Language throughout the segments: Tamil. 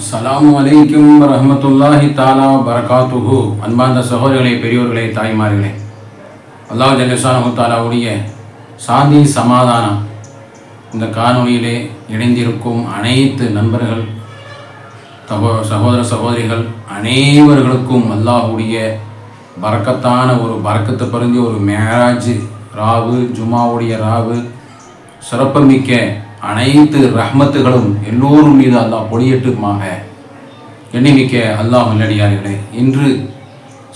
அஸ்ஸலாமு அலைக்கும் ரஹமத்துல்லாஹி தாலா பரகாத்துஹு அன்பார்ந்த சகோதரர்களே பெரியோர்களே தாய்மார்களே. அல்லாஹ் ஜல்லஷானு தாலாவுடைய சாந்தி சமாதானம் இந்த காணொளியிலே இணைந்திருக்கும் அனைத்து நண்பர்கள் சகோ சகோதர சகோதரிகள் அனைவர்களுக்கும் அல்லாஹுடைய பறக்கத்தான ஒரு பறக்கத்தை பறிஞ்ச ஒரு மேராஜ் ராவு ஜுமாவுடைய ராவு சிறப்புமிக்க அனைத்து ரஹ்மத்துகளும் எல்லோரும் மீது அல்லாஹ் பொழியட்டுமாக எண்ணிமிக்க அல்லாஹ் நல்லடியார்களே இன்று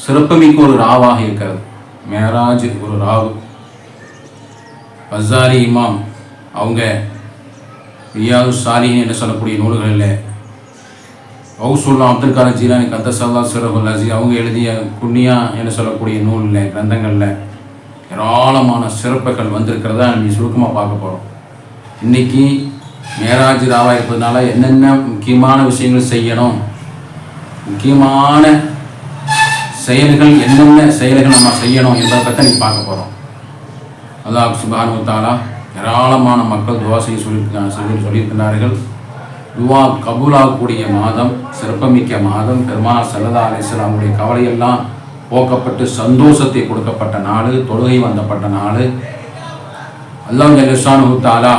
சிறப்புமிக்க ஒரு ராவாக இருக்கிறது. மேராஜ் ஒரு ராவு. பஸாரி இமாம் அவங்க ரியாது சாலிஹின் என்று சொல்லக்கூடிய நூல்களில் ஹவுசுல்லா அப்துல் காலர் ஜீலானி கத்தசல்லா சிறகுல் அஜி அவங்க எழுதிய குன்னியா என்று சொல்லக்கூடிய நூலில் கிரந்தங்களில் ஏராளமான சிறப்புகள் வந்திருக்கிறதா நீ சுருக்கமாக பார்க்க போகிறோம் இன்னைக்கு மேராஜ் ராவா இருப்பதனால என்னென்ன முக்கியமான விஷயங்கள் செய்யணும்? முக்கியமான செயல்கள் என்னென்ன செயல்கள் நம்ம செய்யணும் என்பதை பற்றி நீங்கள் பார்க்க போகிறோம் அல்லாஹ் சுபானுத்தாலா ஏராளமான மக்கள் துவா செய்ய சொல்லியிருக்காங்க சொல்லி சொல்லியிருக்கிறார்கள் துவா கபூலாகக்கூடிய மாதம் சிறப்புமிக்க மாதம். பெருமாள் சல்லதா அலிஸ்லாமுடைய கவலையெல்லாம் போக்கப்பட்டு சந்தோஷத்தை கொடுக்கப்பட்ட நாள் தொழுகை வந்தப்பட்ட நாள். அல்லாஹ் ஜல்லுஷானு தாலா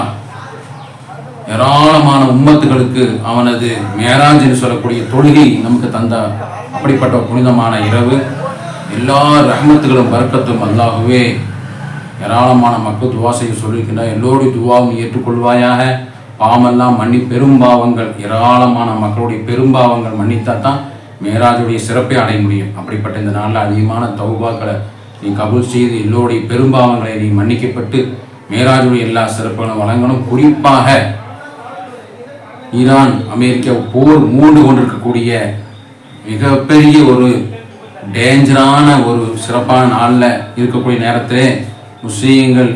ஏராளமான உம்மத்துகளுக்கு அவனது மேராஜ் என்று சொல்லக்கூடிய தொழுகை நமக்கு தந்த. அப்படிப்பட்ட புனிதமான இரவு. எல்லா ரஹ்மத்துகளும் பறக்கத்தும் அல்லாகவே ஏராளமான மக்கள் துவா செய்ய சொல்லியிருக்கின்றார் எல்லோருடைய துவாவும் ஏற்றுக்கொள்வாயாக. பாவமெல்லாம் மன்னி பெரும்பாவங்கள் ஏராளமான மக்களுடைய பெரும்பாவங்கள் மன்னித்தா தான் மேராஜுடைய சிறப்பை அடைய முடியும். அப்படிப்பட்ட இந்த நாளில் அதிகமான தௌபாக்களை நீ கபூல் செய்து எல்லோருடைய பெரும்பாவங்களை நீ மன்னிக்கப்பட்டு மேராஜுடைய எல்லா சிறப்புகளும் வழங்கணும். குறிப்பாக ஈரான் அமெரிக்கா போர் மூண்டு கொண்டிருக்கக்கூடிய மிகப்பெரிய ஒரு டேஞ்சரான ஒரு சிறப்பான நாளில் இருக்கக்கூடிய நேரத்திலே முஸ்லீம்கள்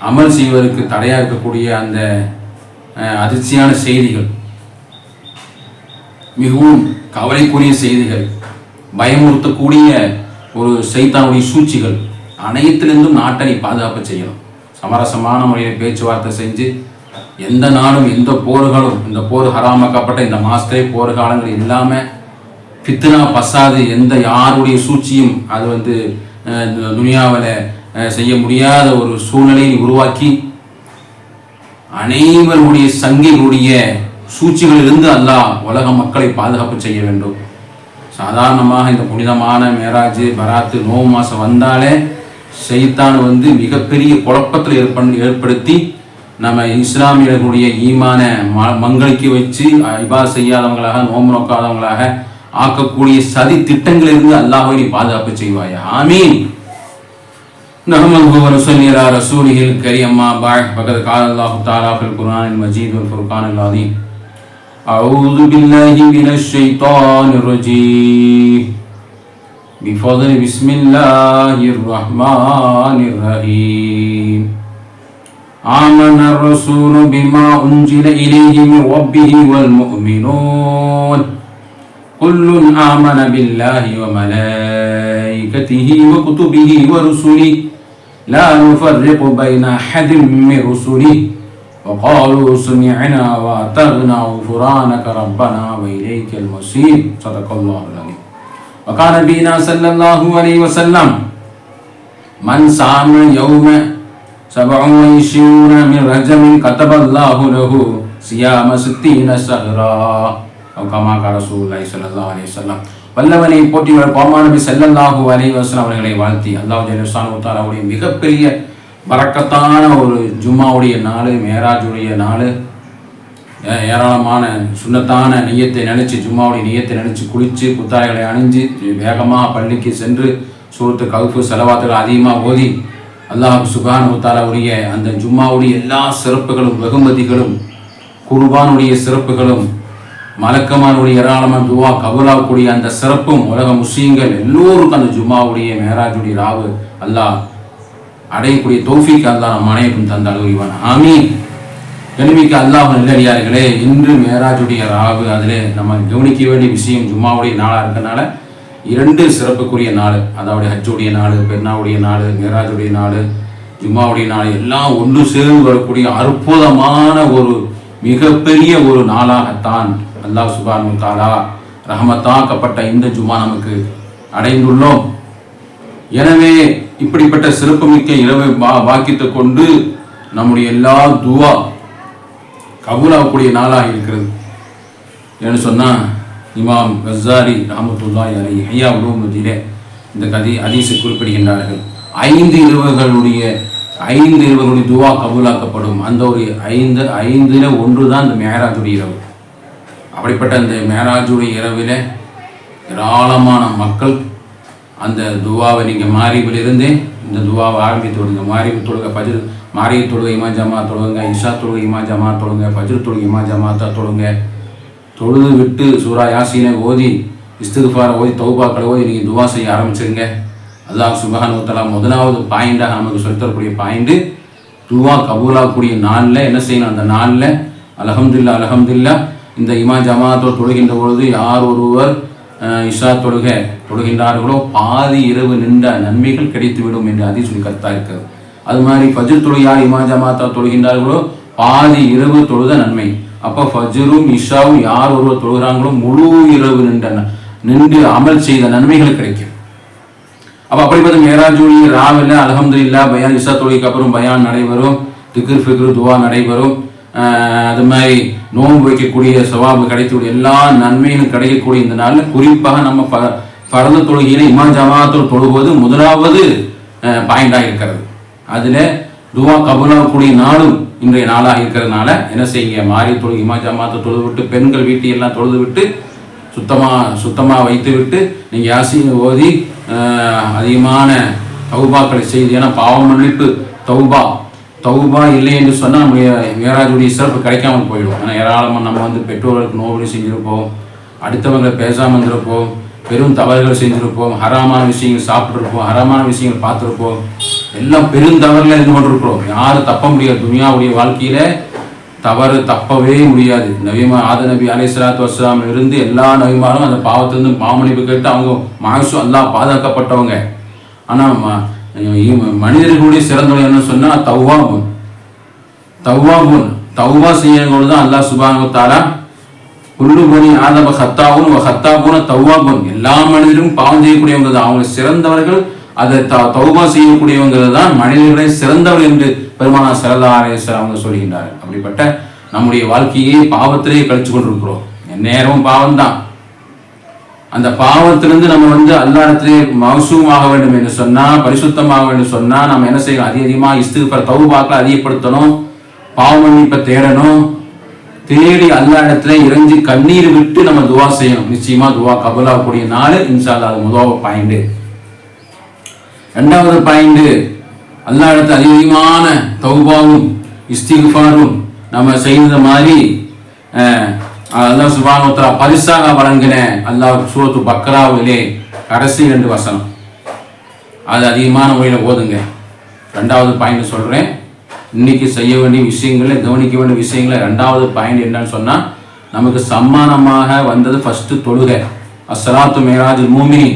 அமல் செய்வதற்கு தடையாக இருக்கக்கூடிய அந்த அதிர்ச்சியான செய்திகள் மிகவும் கவலைக்குரிய செய்திகள் பயமுறுத்தக்கூடிய ஒரு சைத்தானுடைய சூழ்ச்சிகள் அனைத்திலிருந்தும் நாட்டை நீ பாதுகாப்பு செய்யணும். சமரசமான முறையில் பேச்சுவார்த்தை செஞ்சு எந்த நாடும் எந்த போர்களும் இந்த போர் ஹராமாக்கப்பட்ட இந்த மாசத்திலே போர்காலங்கள் இல்லாமல் ஃபித்னா பசாது எந்த யாருடைய சூழ்ச்சியும் அது வந்து துனியாவில் செய்ய முடியாத ஒரு சூழ்நிலையை உருவாக்கி அனைவருடைய சங்கிகளுடைய சூழ்ச்சிகளிலிருந்து அல்லாஹ் உலக மக்களை பாதுகாப்பு செய்ய வேண்டும். சாதாரணமாக இந்த புனிதமான மேராஜ் பராத்து நோவு மாதம் வந்தாலே செய்தான் வந்து மிகப்பெரிய குழப்பத்தில் ஏற்ப ஏற்படுத்தி நம்ம இஸ்லாமியர்களுடைய ஈமான ம மங்களுக்கு வச்சு இபா செய்யாதவங்களாக நோம்பு நோக்காதவங்களாக ஆக்கக்கூடிய சதி திட்டங்களிலிருந்து அல்லாஹ்வை நீ பாதுகாப்பு செய்வாயா ஆமீன் نحمده ونصلي على رسوله الكريم أما بعد فقد قال الله تعالى في القرآن المجيد والفرقان العظيم أعوذ بالله من الشيطان الرجيم بفضل بسم الله الرحمن الرحيم آمن الرسول بما أنزل إليه من ربه والمؤمنون. كل آمن بالله وملائكته وكتبه ورسله. لا نفرق بين أحد من رسله. وقالوا سمعنا وأطعنا غفرانك ربنا وإليك المصير. صدق الله العظيم. وقال نبينا صلى الله عليه وسلم من صام يوم سبع وعشرون من رجب كتب الله له صيام ستين شهرا أو كما قال رسول الله صلى الله عليه وسلم வல்லவனை போற்றிவர் பாமா நபி ஸல்லல்லாஹு அலைஹி வஸல்லம் அவர்களை வாழ்த்தி அல்லாஹ் ஜல்லஷானு தாலாவுடைய மிகப்பெரிய பரக்கத்தான ஒரு ஜும்மாவுடைய நாள் மேராஜுடைய நாள் ஏ- ஏராளமான சுண்ணத்தான நெய்யத்தை நினைச்சு ஜும்மாவுடைய நெய்யத்தை நினைச்சு குளிச்சு புத்தாடைகளை அணிஞ்சு வேகமாக பள்ளிக்கு சென்று சூரத்து கவுப்பு செலவாத்துகள் அதிகமாக ஓதி அல்லாஹ் சுபான் அந்த ஜும்மாவுடைய எல்லா சிறப்புகளும் வெகுமதிகளும் குர்பானுடைய சிறப்புகளும் மலக்கமானுடைய ஏராளமான துவா கபூலாக்கூடிய அந்த சிறப்பும் உலக முஸ்லீம்கள் எல்லோருக்கும் அந்த ஜும்மாவுடைய மேராஜுடைய ராவு அல்லாஹ் அடையக்கூடிய தோஃபிக்கு அல்லாஹ் நம் அனைவருக்கும் தந்த அழுகுவான் ஆமீன். கனிமிக்கு அல்லாஹ் நல்லடியார்களே இன்று மேராஜுடைய ராவு அதில் நம்ம கவனிக்க வேண்டிய விஷயம் ஜும்மாவுடைய நாளாக இருக்கனால இரண்டு சிறப்புக்குரிய நாள். அதாவது ஹஜ்ஜுடைய நாள் பெண்ணாவுடைய நாள் மேராஜுடைய நாள் ஜும்மாவுடைய நாள் எல்லாம் ஒன்று சேர்ந்து வரக்கூடிய அற்புதமான ஒரு மிகப்பெரிய ஒரு நாளாகத்தான் அல்லாஹ் சுபான் தாலா ரஹமத்தாக்கப்பட்ட இந்த ஜும்மா நமக்கு அடைந்துள்ளோம். எனவே இப்படிப்பட்ட சிறப்புமிக்க இரவை பா பாக்கித்து கொண்டு நம்முடைய எல்லா துவா கபூலாகக்கூடிய நாளாக இருக்கிறது. ஏன்னு சொன்னால் இமாம் கசாரி ரஹமத்துல்லாய் அலி ஐயா உருவமதியிலே இந்த கதை அதிசை குறிப்பிடுகின்றார்கள். ஐந்து இரவுகளுடைய ஐந்து இரவுகளுடைய துவா கபூலாக்கப்படும். அந்த ஒரு ஐந்து ஐந்தில் ஒன்று தான் இந்த மேராஜுடைய இரவு. அப்படிப்பட்ட அந்த மேராஜுடைய இரவில் ஏராளமான மக்கள் அந்த துவாவை நீங்கள் மாறிவிலிருந்து இந்த துவாவை ஆரம்பித்து விடுங்க. மாறிவு தொழுக பஜ்ர் மாறி தொழுக இமா ஜமா தொழுங்க இஷா தொழுக இமா ஜமா தொழுங்க பஜ்ர் தொழுக இமா ஜமாத்தா தொழுங்க தொழுது விட்டு சூரா யாசீனை ஓதி இஸ்திகுஃபாரை ஓதி தௌபாக்களை ஓதி நீங்கள் துவா செய்ய ஆரம்பிச்சிருங்க. அல்லாஹ் சுபஹான் தஆலா முதலாவது பாயிண்டாக நமக்கு சொல்லித்தரக்கூடிய பாயிண்ட்டு துவா கபூலாகக்கூடிய நாளில் என்ன செய்யணும்? அந்த நாளில் அலஹம்துல்லா அலஹம்துல்லா இந்த இமா ஜமாத்தோடு தொழுகின்ற பொழுது யார் ஒருவர் இஷா தொழுக தொழுகின்றார்களோ பாதி இரவு நின்ற நன்மைகள் கிடைத்துவிடும் என்று அதி சொல்லி கருத்தாக இருக்கிறது. அது மாதிரி ஃபஜ்ர் தொழு யார் இமா ஜமாத்தா தொழுகின்றார்களோ பாதி இரவு தொழுத நன்மை. அப்போ ஃபஜ்ரும் இஷாவும் யார் ஒருவர் தொழுகிறாங்களோ முழு இரவு நின்ற நின்று அமல் செய்த நன்மைகள் கிடைக்கும். அப்ப அப்படிப்பட்ட மேராஜுடைய ராவில் இல்லா பயான் இஷா தொழுகைக்கு அப்புறம் பயான் நடைபெறும் திக்ரு ஃபிக்ரு துவா நடைபெறும். ஆஹ் அது மாதிரி நோன்பு வைக்கக்கூடிய சவாபு கிடைக்கக்கூடிய எல்லா நன்மைகளும் கிடைக்கக்கூடிய இந்த நாளில் குறிப்பாக நம்ம ப பரத தொழுகையில் இமா ஜமாத்தோடு தொழுவது முதலாவது பாயிண்டாக இருக்கிறது. அதில் துவா கபூலாகக்கூடிய நாளும் இன்றைய நாளாக இருக்கிறதுனால என்ன செய்யுங்க? மாறி தொழு இமா ஜமாத்தை தொழுது விட்டு பெண்கள் வீட்டையெல்லாம் தொழுது விட்டு சுத்தமாக சுத்தமாக வைத்து விட்டு நீங்கள் யாசினை ஓதி அதிகமான தௌபாக்களை செய்து ஏன்னா பாவம் மன்னிப்பு தௌபா தௌபா இல்லை என்று சொன்னால் நம்முடைய மேராஜுடைய சிறப்பு கிடைக்காமல் போயிடும். ஆனால் ஏராளமாக நம்ம வந்து பெற்றோர்களுக்கு நோபடி செஞ்சுருப்போம் அடுத்தவங்களை பேசாமல் இருந்திருப்போம் பெரும் தவறுகள் செஞ்சுருப்போம் ஹராமான விஷயங்கள் சாப்பிட்ருப்போம் ஹராமான விஷயங்கள் பார்த்துருப்போம். எல்லாம் பெருந்தவறில் இருந்து கொண்டிருக்கிறோம் யாரும் தப்ப முடியாது. துனியாவுடைய வாழ்க்கையில தவறு தப்பவே முடியாது. நவீமா ஆத நபி அலை சலாத்து வஸ்லாம் இருந்து எல்லா நபிமாரும் அந்த பாவத்திலிருந்து பாவமணிப்பு கேட்டு அவங்க மனசும் எல்லாம் பாதுகாக்கப்பட்டவங்க. ஆனால் மனிதர்களுடைய சிறந்தவங்க என்ன சொன்னா தௌவாபுன் தவ்வாபுன் தௌவா செய்யறவங்க தான் அல்லாஹ் சுபானு தாலா குல்லு பனி ஆதம ஹத்தாவும் ஹத்தாபுன தௌவாபுன் எல்லா மனிதரும் பாவம் செய்யக்கூடியவங்க தான். அவங்க சிறந்தவர்கள் அதை த- தௌபா செய்யக்கூடியவங்கிறது தான் மனிதர்களை சிறந்தவர் என்று பெருமானா சரதா அவங்க சொல்கின்றார் அப்படிப்பட்ட நம்முடைய வாழ்க்கையை பாவத்திலேயே கழிச்சு கொண்டிருக்கிறோம். நேரமும் பாவம்தான். அந்த பாவத்திலிருந்து நம்ம வந்து அல்லாடத்திலே மகசூமாக வேண்டும் என்று சொன்னா பரிசுத்தமாக வேண்டும் சொன்னா நம்ம என்ன செய்யணும்? அதிக அதிகமாக இஸ்திஃபர் தௌபாக்களை அதிகப்படுத்தணும் பாவ மன்னிப்பை தேடணும் தேடி அல்லா இடத்துல இறைஞ்சி கண்ணீர் விட்டு நம்ம துவா செய்யணும். நிச்சயமா துவா கபலாகக்கூடிய நாள் இன்ஷா அது முதல் பாயிண்ட் ரெண்டாவது பாயிண்ட் அல்லா இடத்துல அதிகமான தௌபாவும் இஸ்திஃபாரும் நம்ம செய்த மாதிரி அல்லா அல்லாஹ் பரிசாக வழங்கின அல்லா சூரத்து பக்ராவிலே கடைசி ரெண்டு வசனம். அது அதிகமான முறையில் ஓதுங்க. ரெண்டாவது பாயிண்ட் சொல்கிறேன் இன்னைக்கு செய்ய வேண்டிய விஷயங்களை கவனிக்க வேண்டிய விஷயங்களை ரெண்டாவது பாயிண்ட் என்னன்னு சொன்னால் நமக்கு சம்மானமாக வந்தது ஃபர்ஸ்ட் தொழுகை. அஸ்ஸலாத்து மேராஜ் மூமினி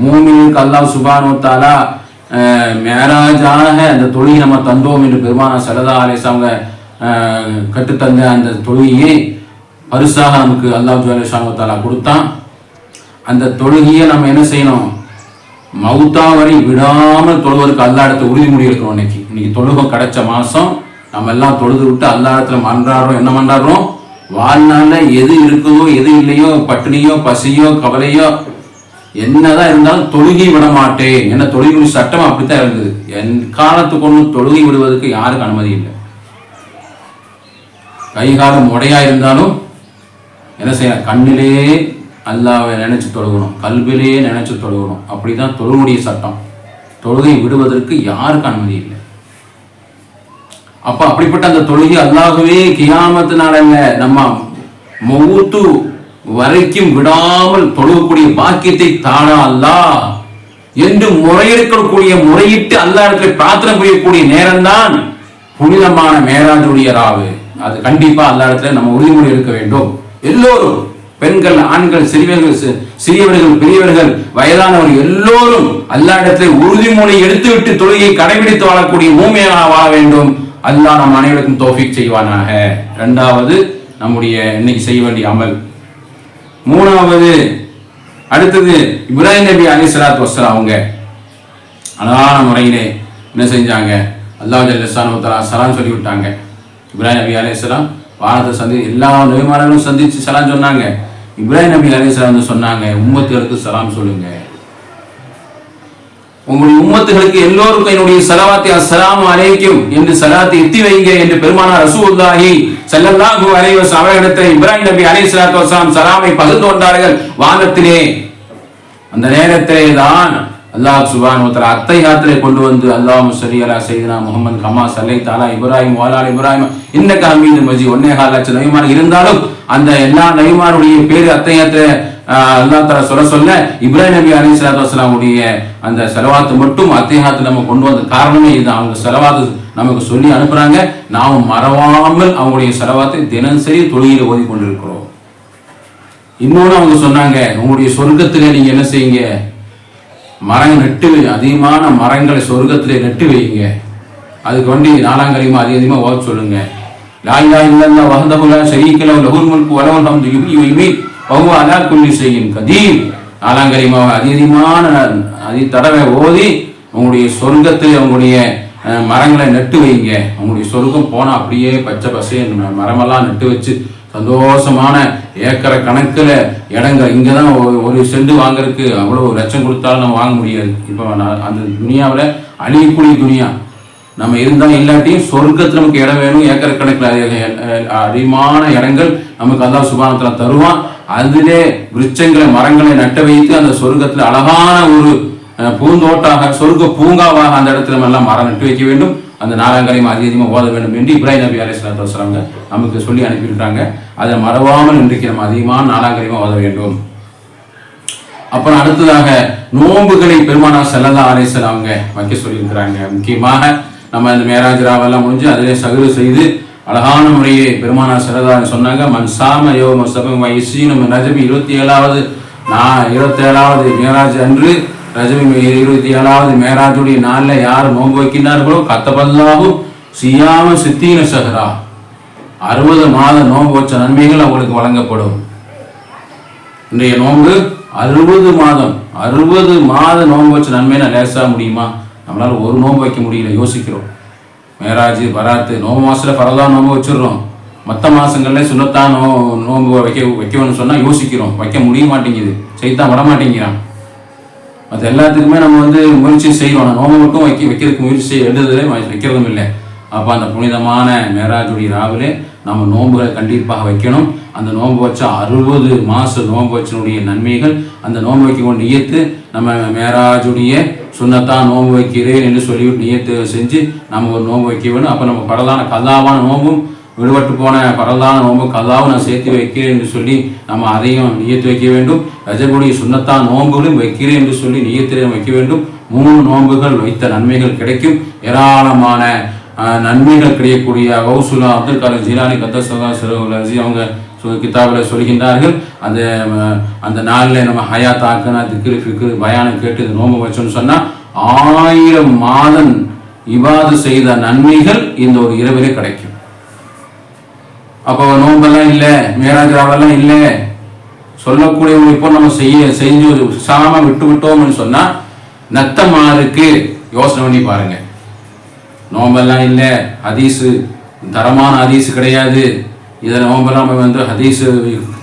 மூமினுக்கு அல்லாஹ் சுபானோ தாலா மேராஜாக அந்த தொழுகை நம்ம தந்தோம் என்று பெருமான சரதா அலேஸ் அவங்க கற்றுத்தந்த அந்த தொழுகையை பரிசாக நமக்கு அல்லாஹ் ஜுவாலேஷானு தாலா கொடுத்தான். அந்த தொழுகையை நம்ம என்ன செய்யணும்? மவுத்தா வரை விடாமல் தொழுவதற்கு அல்லா இடத்துல உறுதிமொழி எடுக்கணும் இன்னைக்கு. இன்னைக்கு தொழுகம் கிடைச்ச மாதம் நம்ம எல்லாம் தொழுது விட்டு அல்லா இடத்துல மன்றாடுறோம். என்ன மன்றாடுறோம்? வாழ்நாளில் எது இருக்குதோ எது இல்லையோ பட்டினியோ பசியோ கவலையோ என்னதான் இருந்தாலும் தொழுகி விட மாட்டேன். என்ன தொழுகை சட்டம் அப்படித்தான் இருந்தது. என் காலத்துக்கு ஒன்றும் தொழுகை விடுவதற்கு யாருக்கும் அனுமதி இல்லை. கை காலம் உடையா இருந்தாலும் என்ன செய்ய கண்ணிலே அல்லாவை நினைச்சு தொழுகணும். கல்விலே நினைச்சு தொழுகணும். அப்படிதான் தொழுகுடைய சட்டம். தொழுகை விடுவதற்கு யாருக்கு அனுமதி இல்லை? அப்ப அப்படிப்பட்ட அந்த தொழுகை அல்லாகவே கியாமத்தினால நம்ம மௌத்து வரைக்கும் விடாமல் தொழுகக்கூடிய பாக்கியத்தை தானா அல்லாஹ் என்று முறையெடுக்கக்கூடிய முறையிட்டு அல்லா இடத்துல பிரார்த்தனை புரியக்கூடிய நேரம்தான் புனிதமான மேராஜுடைய ராவு அது கண்டிப்பா அல்லா இடத்துல நம்ம உறுதிமொழி எடுக்க வேண்டும். எல்லோரும் பெண்கள் ஆண்கள் சிறியவர்கள் சிறியவர்கள் பெரியவர்கள் வயதானவர்கள் எல்லோரும் அல்லா இடத்துல உறுதிமொழி எடுத்துவிட்டு தொழுகை கடைபிடித்து வாழக்கூடிய மூமையாக வாழ வேண்டும். அல்லாஹ் நம் அனைவருக்கும் தோஃபிக் செய்வானாக. இரண்டாவது நம்முடைய இன்னைக்கு செய்ய வேண்டிய அமல். மூணாவது அடுத்தது இப்ராஹிம் நபி அலி சலாத் வசலாம் அவங்க. அழகான முறையிலே என்ன செஞ்சாங்க? அல்லாஹ் ஜல்லசானு சலான் சொல்லி விட்டாங்க இப்ராஹிம் நபி அலையாம் வானத்தை சந்தி எல்லா நபிமார்களும் சந்திச்சு சலான் சொன்னாங்க. இப்ராஹிம் நபி அலையாம் வந்து சொன்னாங்க உம்மத்துகளுக்கு சலாம் சொல்லுங்க. உங்களுடைய உம்மத்துகளுக்கு எல்லோருக்கும் என்னுடைய சலவாத்தை அஸ்ஸலாமு அலைக்கும் என்று சலாத்தை எத்தி வைங்க என்று பெருமானார் ரசூல்லாஹி சல்லல்லாஹு அலைஹி வஸல்லம் அவர்களிடத்தில் இப்ராஹிம் நபி அலைஹி ஸலாத்து வஸலாம் சலாமை பகிர்ந்து கொண்டார்கள். வானத்திலே அந்த நேரத்திலே தான் அல்லாஹ் சுபான் ஒருத்தர் அத்தை யாத்திரை கொண்டு வந்து அல்லாஹ் சரி அலா செய்தனா முகமது கமா சல்லை தாலா இப்ராஹிம் வாலால் இப்ராஹிம் இன்ன ஹமீது மஜி ஒன்னே கால் லட்சம் நபிமான் இருந்தாலும் அந்த எல்லா நபிமாருடைய பேரு அத்தை யாத்திரை அல்லா தலா சொல்ல சொல்ல இப்ராஹிம் நபி அலி சலாத்து அந்த செலவாத்து மட்டும் அத்தையாத்து நம்ம கொண்டு வந்த காரணமே இதுதான். அவங்க செலவாத்து நமக்கு சொல்லி அனுப்புறாங்க. நாம் மறவாமல் அவங்களுடைய செலவாத்தை தினசரி தொழுகையில் ஓதி கொண்டிருக்கிறோம் இன்னொன்னு அவங்க சொன்னாங்க உங்களுடைய சொர்க்கத்தில் நீங்க என்ன செய்யுங்க? மரம் நட்டு அதிகமான மரங்களை சொர்க்கத்திலே நட்டு வைங்க அதுக்கு வண்டி நாலாங்கரியமா அதிக அதிகமாக ஓத சொல்லுங்க. லாய் லாயிலா இல்லல்லா வஹதஹுலா ஷரீக்கல லஹுல் முல்கு வலஹுல் ஹம்து யுஹ்யி வயுமீத் வஹுவ அலா குல்லி ஷைஇன் கதீர். நாலாங்கரியமாக அதிகமான அதி தடவை ஓதி உங்களுடைய சொர்க்கத்தில் உங்களுடைய மரங்களை நட்டு வைங்க. உங்களுடைய சொர்க்கம் போனால் அப்படியே பச்சை பசைன்னு மரமெல்லாம் நட்டு வச்சு சந்தோஷமான ஏக்கரை கணக்கில் இடங்கள். இங்கே தான் ஒரு செண்டு வாங்குறதுக்கு அவ்வளோ லட்சம் கொடுத்தாலும் நம்ம வாங்க முடியாது. இப்போ நான் அந்த துனியாவில் அழியக்கூடிய துனியா. நம்ம இருந்தால் இல்லாட்டியும் சொர்க்கத்தில் நமக்கு இடம் வேணும். ஏக்கர் கணக்கில் அதிகமான இடங்கள் நமக்கு அதான் சுபானத்தில் தருவான். அதிலே விருட்சங்களை மரங்களை நட்ட வைத்து அந்த சொர்க்கத்தில் அழகான ஒரு பூந்தோட்டாக சொர்க்க பூங்காவாக அந்த இடத்துல நம்ம எல்லாம் மரம் நட்டு வைக்க வேண்டும். அந்த நாலாங்கரையும் அதிகமாக ஓத வேண்டும் என்று இப்ராஹிம் நபி அலி சலாத்து வசலாங்க நமக்கு சொல்லி அனுப்பிவிட்டாங்க. அதை மறவாமல் இன்றைக்கு நம்ம அதிகமான நாலாங்கரையும் ஓத வேண்டும். அப்புறம் அடுத்ததாக நோன்புகளை பெருமானா செல்லதா அலேசல் அவங்க வைக்க சொல்லியிருக்கிறாங்க. முக்கியமாக நம்ம இந்த மேராஜ் ராவெல்லாம் முடிஞ்சு அதிலே சகுரு செய்து அழகான முறையே பெருமானா செல்லல்லா சொன்னாங்க. மன் சாம யோ மசபம் ரஜமி ரஜபி இருபத்தி ஏழாவது நான் இருபத்தி ஏழாவது மேராஜ் அன்று ரஜபி இருபத்தி ஏழாவது மேராஜுடைய நாளில் யார் நோன்பு வைக்கின்றார்களோ கத்தபல்லாவும் சியாம சித்தீன சஹரா அறுபது மாத நோன்பு வச்ச நன்மைகள் அவங்களுக்கு வழங்கப்படும். இன்றைய நோன்பு அறுபது மாதம் அறுபது மாத நோன்பு வச்ச நன்மையை லேசாக முடியுமா? நம்மளால் ஒரு நோன்பு வைக்க முடியல யோசிக்கிறோம். மேராஜ் பராத்து நோம்பு மாசத்துல பரதா நோன்பு வச்சிடுறோம். மற்ற மாசங்கள்ல சுண்ணத்தான் நோ நோன்பு வைக்க வைக்கணும்னு சொன்னா யோசிக்கிறோம். வைக்க முடிய மாட்டேங்குது. செய்தான் விட மாட்டேங்கிறான். அது எல்லாத்துக்குமே நம்ம வந்து முயற்சி செய்வோம் ஆனால் நோம்பு மட்டும் வைக்க வைக்கிறதுக்கு முயற்சி செய்ய எழுதுதலே வைக்கிறதும் இல்லை. அப்போ அந்த புனிதமான மேராஜுடைய ராவிலே நம்ம நோன்புகளை கண்டிப்பாக வைக்கணும். அந்த நோன்பு வச்ச அறுபது மாத நோன்பு வச்சனுடைய நன்மைகள் அந்த நோன்பு வைக்க கொண்டு ஈர்த்து நம்ம மேராஜுடைய சுண்ணத்தான் நோன்பு வைக்கிறேன் என்று சொல்லிவிட்டு நியத்து செஞ்சு நம்ம ஒரு நோன்பு வைக்க வேணும் அப்போ நம்ம பரலான கல்லாவான நோம்பும் விடுபட்டு போன பரலான நோம்பு கல்லாவும் நான் சேர்த்து வைக்கிறேன் என்று சொல்லி நம்ம அதையும் நியத்து வைக்க வேண்டும். ரஜகுடைய சுண்ணத்தான் நோம்புகளும் வைக்கிறேன் என்று சொல்லி நியத்திலையும் வைக்க வேண்டும். மூணு நோன்புகள் வைத்த நன்மைகள் கிடைக்கும். ஏராளமான நன்மைகள் கிடைக்கக்கூடிய கௌசுலா அப்துல் காலம் ஜீலானி கத்தசகா சிறகுலசி அவங்க கிதாபில் சொல்கின்றார்கள். அந்த அந்த நாளில் நம்ம ஹயா தாக்கனா திக்ரு ஃபிக்ரு பயானம் கேட்டு இது வச்சோம்னு சொன்னால் ஆயிரம் மாதம் இவாது செய்த நன்மைகள் இந்த ஒரு இரவிலே கிடைக்கும். அப்போ நோன்பெல்லாம் இல்லை மேராஜாவெல்லாம் இல்லை. சொல்லக்கூடிய ஒரு இப்போ நம்ம செய்ய செஞ்சு சாம விட்டு விட்டோம்னு சொன்னா நத்தமாருக்கு யோசனை பண்ணி பாருங்க. நோம்பெல்லாம் இல்லை ஹதீஸு தரமான ஹதீஸு கிடையாது. இதை நம்ம நம்ம வந்து ஹதீஸு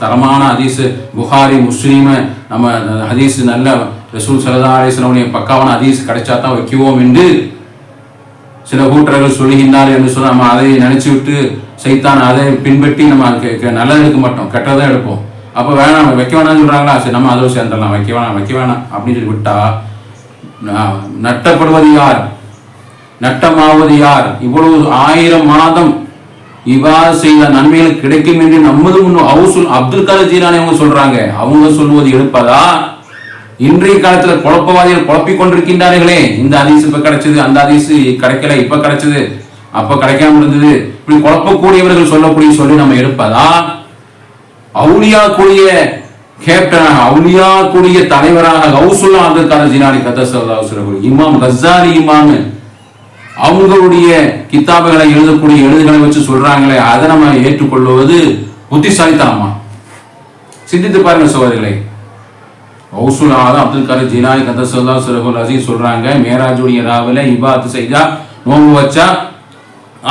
தரமான ஹதீஸு புகாரி முஸ்லீமு நம்ம ஹதீஸ் நல்ல ரசூல் சல்லா அலிஸ்லமுடைய பக்காவான ஹதீஸ் கிடைச்சா தான் வைக்குவோம் என்று சில கூட்டர்கள் சொல்லுகின்றார் என்று சொல்ல நம்ம அதை நினச்சி விட்டு சைத்தான் அதை பின்பற்றி நம்ம நல்லது எடுக்க மாட்டோம் கெட்டதை எடுப்போம். அப்போ வேணாம் வைக்க வேணாம்னு சொல்கிறாங்களா சரி நம்ம அதோட சேர்ந்துடலாம். வைக்க வேணாம் வைக்க வேணாம் அப்படின்னு சொல்லி விட்டா நட்டப்படுவது யார்? நட்டமாவது யார்? இவ்வளவு ஆயிரம் மாதம் இவ்வாறு செய்த நன்மைகள் கிடைக்கும் என்று நமது முன்னு அவுசுல் அப்துல் கலர் ஜீலானி அவங்க சொல்றாங்க. அவங்க சொல்வது எடுப்பதா இன்றைய காலத்துல குழப்பவாதிகள் குழப்பிக் கொண்டிருக்கின்றார்களே இந்த அதிசு இப்ப கிடைச்சது அந்த அதிசு கிடைக்கல இப்ப கிடைச்சது அப்ப கிடைக்காம இருந்தது. இப்படி குழப்பக்கூடியவர்கள் சொல்லக்கூடிய சொல்லி நம்ம எடுப்பதா அவுலியா கூடிய கேப்டனாக அவுலியா கூடிய தலைவராக கௌசுல்லா அப்துல் காலம் ஜினானி சொல்ல இமாம் கசாரி இமாம் அவங்களுடைய கித்தாபுகளை எழுதக்கூடிய எழுதுகளை வச்சு சொல்றாங்களே அதை நம்ம ஏற்றுக்கொள்வது புத்திசாலித்தனமா? சிந்தித்து பாருங்க சோதரிகளை ஹவுசுல் ஆலம் அப்துல் கரீம் ஜிலானி கதசல்லா சுரகுல் அசீஸ் சொல்றாங்க மேராஜுடைய ராவில இபாத்து செய்தா நோம்பு வச்சா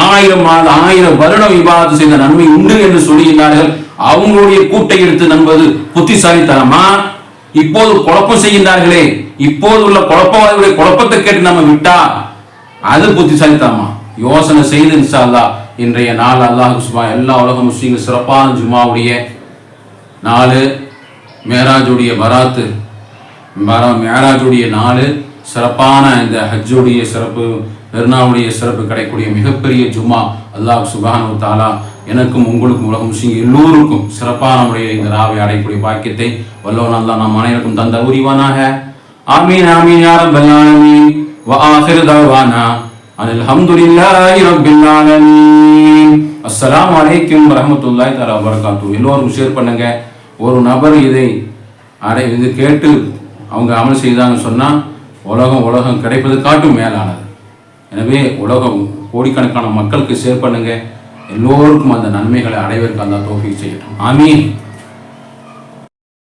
ஆயிரம் ஆண்டு ஆயிரம் வருடம் இபாத்து செய்த நன்மை உண்டு என்று சொல்லுகின்றார்கள் அவங்களுடைய கூட்டை எடுத்து நம்பது புத்திசாலித்தனமா? இப்போது குழப்பம் செய்கின்றார்களே இப்போது உள்ள குழப்பவாதிகளுடைய குழப்பத்தை கேட்டு நம்ம விட்டா அது புத்திசாலித்தனமா? யோசனை செய்து இன்ஷா அல்லாஹ் இன்றைய நாள் அல்லாஹ் சுபா எல்லா உலக முஸ்லீம்கள் சிறப்பான ஜுமாவுடைய நாலு மேராஜுடைய பராத்து மேராஜுடைய நாலு சிறப்பான இந்த ஹஜ்ஜுடைய சிறப்பு பெருநாவுடைய சிறப்பு கிடைக்கக்கூடிய மிகப்பெரிய ஜும்மா அல்லாஹ் சுபானு தாலா எனக்கும் உங்களுக்கும் உலகம் முஸ்லீங்க எல்லோருக்கும் சிறப்பான முறையில் இந்த ராவை அடையக்கூடிய பாக்கியத்தை வல்லவன் தான் நம் அனைவருக்கும் தந்த உரிவானாக. ஆமீன் ஆமீன் யாரும் பல்லாமீன் وآخر دعوانا أن الحمد لله رب العالمين அஸ்ஸலாமு அலைக்கும் வரஹ்மத்துல்லாஹி தஆலா வபரகாத்துஹு எல்லோரும் ஷேர் பண்ணுங்க ஒரு நபர் இதை அடை இது கேட்டு அவங்க அமல் செய்தாங்கன்னு சொன்னா உலகம் உலகம் கிடைப்பது காட்டும் மேலானது எனவே உலகம் கோடிக்கணக்கான மக்களுக்கு ஷேர் பண்ணுங்க எல்லோருக்கும் அந்த நன்மைகளை அடைவதற்கு அந்த தோஃபி செய்யட்டும் ஆமீன்